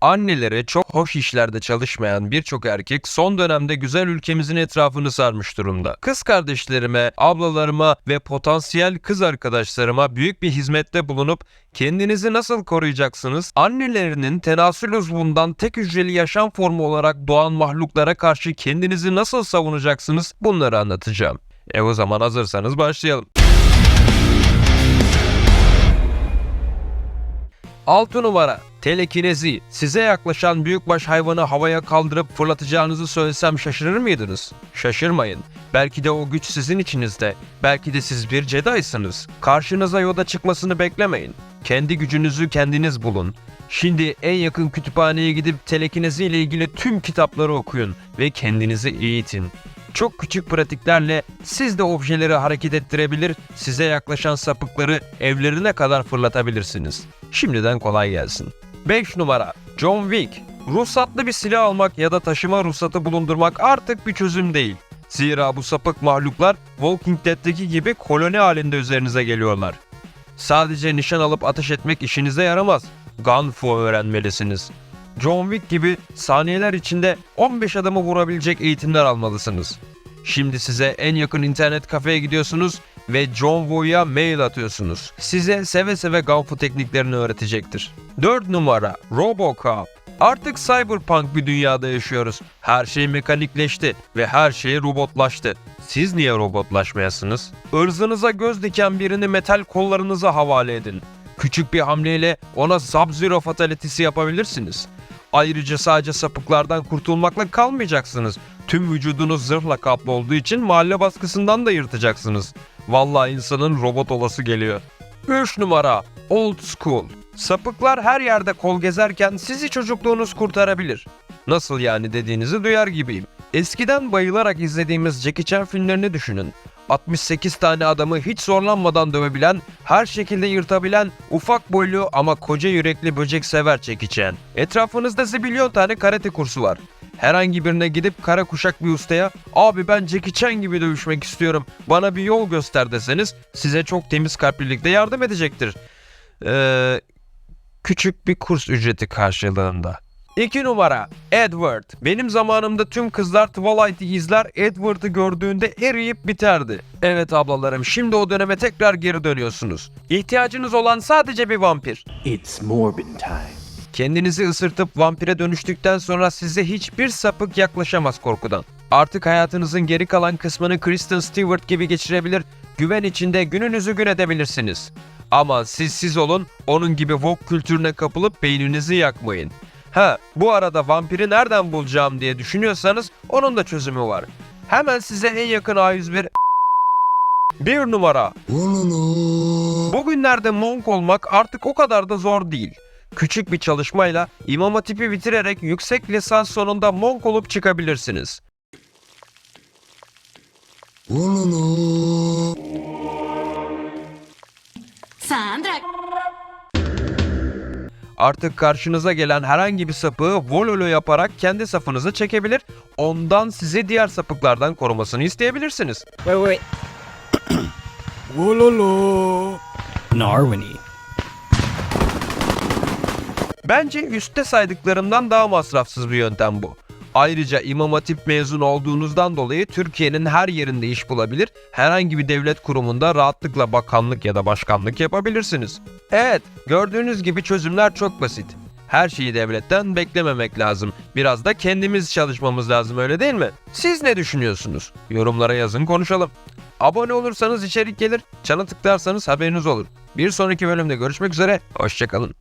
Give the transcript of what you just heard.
Anneleri çok hoş işlerde çalışmayan birçok erkek son dönemde güzel ülkemizin etrafını sarmış durumda. Kız kardeşlerime, ablalarıma ve potansiyel kız arkadaşlarıma büyük bir hizmette bulunup kendinizi nasıl koruyacaksınız? Annelerinin tenasül uzvundan tek hücreli yaşam formu olarak doğan mahluklara karşı kendinizi nasıl savunacaksınız? Bunları anlatacağım. E o zaman hazırsanız başlayalım. 6 numara Telekinezi. Size yaklaşan büyükbaş hayvanı havaya kaldırıp fırlatacağınızı söylesem şaşırır mıydınız? Şaşırmayın. Belki de o güç sizin içinizde. Belki de siz bir Jedi'sınız. Karşınıza yoda çıkmasını beklemeyin. Kendi gücünüzü kendiniz bulun. Şimdi en yakın kütüphaneye gidip telekinezi ile ilgili tüm kitapları okuyun ve kendinizi eğitin. Çok küçük pratiklerle siz de objeleri hareket ettirebilir, size yaklaşan sapıkları evlerine kadar fırlatabilirsiniz. Şimdiden kolay gelsin. 5 numara John Wick. Ruhsatlı bir silah almak ya da taşıma ruhsatı bulundurmak artık bir çözüm değil. Zira bu sapık mahluklar Walking Dead'teki gibi koloni halinde üzerinize geliyorlar. Sadece nişan alıp ateş etmek işinize yaramaz. Gunfu öğrenmelisiniz. John Wick gibi saniyeler içinde 15 adamı vurabilecek eğitimler almalısınız. Şimdi size en yakın internet kafeye gidiyorsunuz ve John Woo'ya mail atıyorsunuz. Size seve seve Gunfu tekniklerini öğretecektir. 4 numara Robocop. Artık cyberpunk bir dünyada yaşıyoruz. Her şey mekanikleşti ve her şey robotlaştı. Siz niye robotlaşmayasınız? Irzınıza göz diken birini metal kollarınıza havale edin. Küçük bir hamleyle ona Sub-Zero fatalitesi yapabilirsiniz. Ayrıca sadece sapıklardan kurtulmakla kalmayacaksınız. Tüm vücudunuz zırhla kaplı olduğu için mahalle baskısından da yırtacaksınız. Vallahi insanın robot olası geliyor. 3 numara Old School. Sapıklar her yerde kol gezerken sizi çocukluğunuz kurtarabilir. Nasıl yani dediğinizi duyar gibiyim. Eskiden bayılarak izlediğimiz Jackie Chan filmlerini düşünün. 68 tane adamı hiç zorlanmadan dövebilen, her şekilde yırtabilen, ufak boylu ama koca yürekli böcek sever Jackie Chan. Etrafınızda zibilyon tane karate kursu var. Herhangi birine gidip kara kuşak bir ustaya abi ben Jackie Chan gibi dövüşmek istiyorum bana bir yol göster deseniz size çok temiz kalplilikle yardım edecektir. Ee, küçük bir kurs ücreti karşılığında. 2 numara Edward. Benim zamanımda tüm kızlar Twilight'i izler Edward'ı gördüğünde eriyip biterdi. Evet ablalarım şimdi o döneme tekrar geri dönüyorsunuz. İhtiyacınız olan sadece bir vampir. It's Morbin time. Kendinizi ısırtıp vampire dönüştükten sonra size hiçbir sapık yaklaşamaz korkudan. Artık hayatınızın geri kalan kısmını Kristen Stewart gibi geçirebilir, güven içinde gününüzü gün edebilirsiniz. Ama siz siz olun, onun gibi Vogue kültürüne kapılıp beyninizi yakmayın. Ha, bu arada vampiri nereden bulacağım diye düşünüyorsanız onun da çözümü var. Hemen size en yakın A101 bir numara. Bugünlerde monk olmak artık o kadar da zor değil. Küçük bir çalışmayla İmam Hatip'i bitirerek yüksek lisans sonunda monk olup çıkabilirsiniz. Artık karşınıza gelen herhangi bir sapığı vololo yaparak kendi safınıza çekebilir, ondan sizi diğer sapıklardan korumasını isteyebilirsiniz. Wait, wait. Wololo. Narwini. Bence üstte saydıklarımdan daha masrafsız bir yöntem bu. Ayrıca İmam Hatip mezun olduğunuzdan dolayı Türkiye'nin her yerinde iş bulabilir, herhangi bir devlet kurumunda rahatlıkla bakanlık ya da başkanlık yapabilirsiniz. Evet, gördüğünüz gibi çözümler çok basit. Her şeyi devletten beklememek lazım. Biraz da kendimiz çalışmamız lazım öyle değil mi? Siz ne düşünüyorsunuz? Yorumlara yazın konuşalım. Abone olursanız içerik gelir, çana tıklarsanız haberiniz olur. Bir sonraki bölümde görüşmek üzere, hoşçakalın.